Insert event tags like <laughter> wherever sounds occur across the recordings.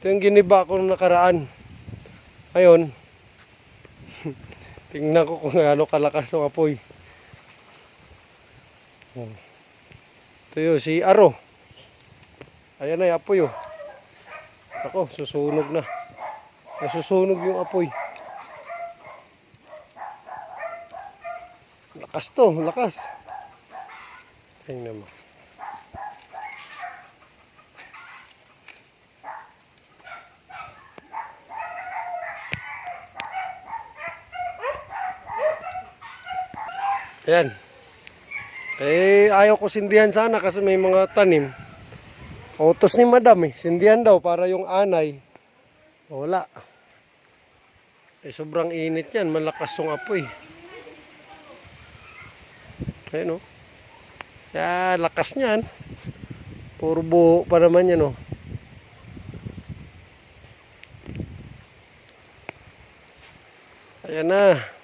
Ito yung giniba ko nung nakaraan. Ngayon, <laughs> tingnan ko kung gaano kalakas ang apoy. Ito yun, si Aro. Ayan na yung apoy oh. Ako, susunog na. Nasusunog yung apoy. Lakas to, lakas. Tingnan mo. Ayan. Eh, ayaw ko sindihan sana kasi may mga tanim. Utos ni madam eh. Sindihan daw para yung anay. Wala. Eh, sobrang init yan. Malakas yung apoy. Ayun oh. Ya, lakas niyan. Puro buho pa naman yan oh. Ayan na.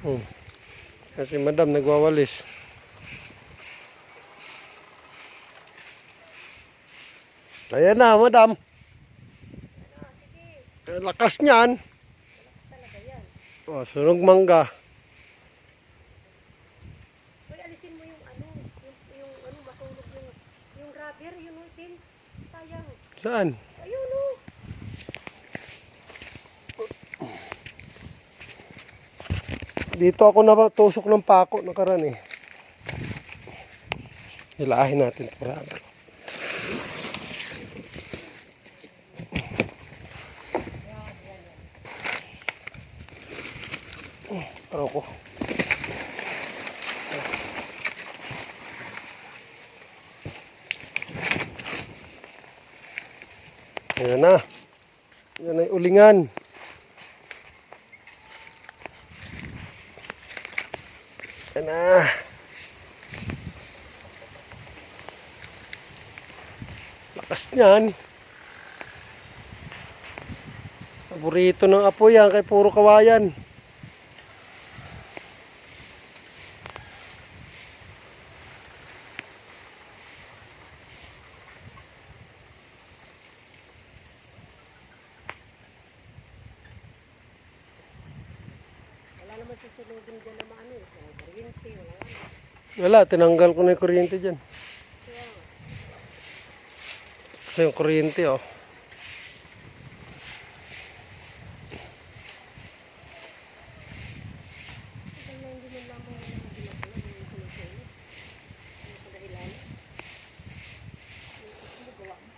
Hmm. Kasi madam nagwawalis. Ayan na, madam. Eh, Lakas niyan. Oh, sunog mangga. Uy, alisin mo yung ano, yung, yung ano, masunog yung, yung rubber, yun o, itin. Sayang. Saan? Ayun o. Dito ako natusok ng pako nakaraan eh. Hilahin natin para Pero ko. Ayan na. Yan ay ulingan. Ayan na. Lakas niyan. Paborito ng apoy yan kay puro kawayan. Susunugin dyan na maano eh. Mga kuryente, wala nga. Wala, tinanggal ko na yung kuryente dyan. Kasi yung kuryente oh. Ito na hindi man lamang yung mga ginagawa, yung sinusunod. Yung kadahilan. Ano gawa mo?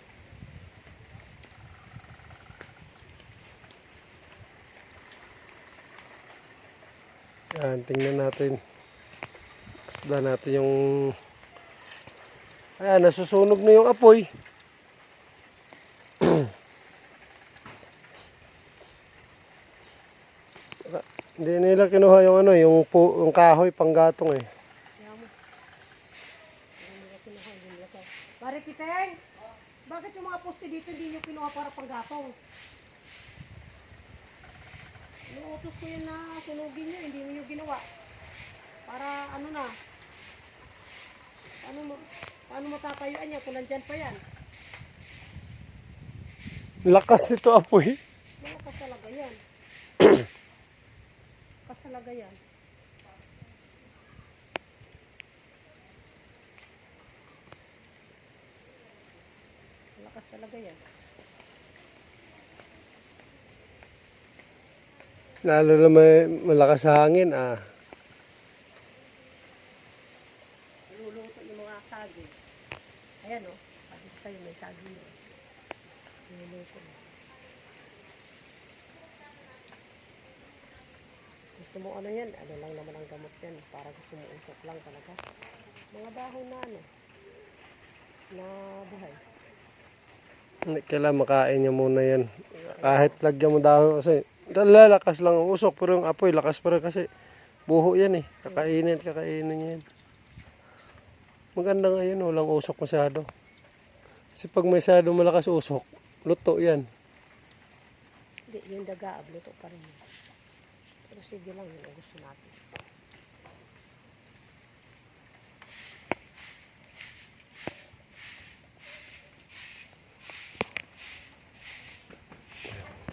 Yan, tingnan natin. Asda natin yung... Ayan, nasusunog na yung apoy. <clears throat> Hindi nila kinuha yung ano, yung, pu, yung kahoy panggatong eh. Pare Piteng! Bakit yung mga poste dito hindi nyo kinuha para panggatong? Inuutos ko yun na sunugin nyo, hindi nyo ginawa. Para ano na, paano mo, paano matatayuan niya kung nandyan pa yan? Lakas nito apoy. Malakas talaga yan. <clears throat> Lakas talaga yan. Malakas talaga yan. Lalo na may malakas sa hangin ah. Naluluto yung mga saging. Ayan. Oh. Ko sa'yo, may saging mo. Gusto mo ano yan? Ano lang naman ang gamot yan. Para gusto mo usok lang talaga. Mga dahon na ano. Na buhay. Kailangan makain niya muna yan. Kahit lagyan mo dahon kasi lalakas lang ang usok pero yung apoy lakas pa rin kasi buho yan eh. Kakainin, kakainin yan. Maganda nga yun, walang usok masyado. Kasi pag masyado malakas usok, luto yan. Hindi, yung daga, luto pa rin. Pero sige lang, yun ang gusto natin.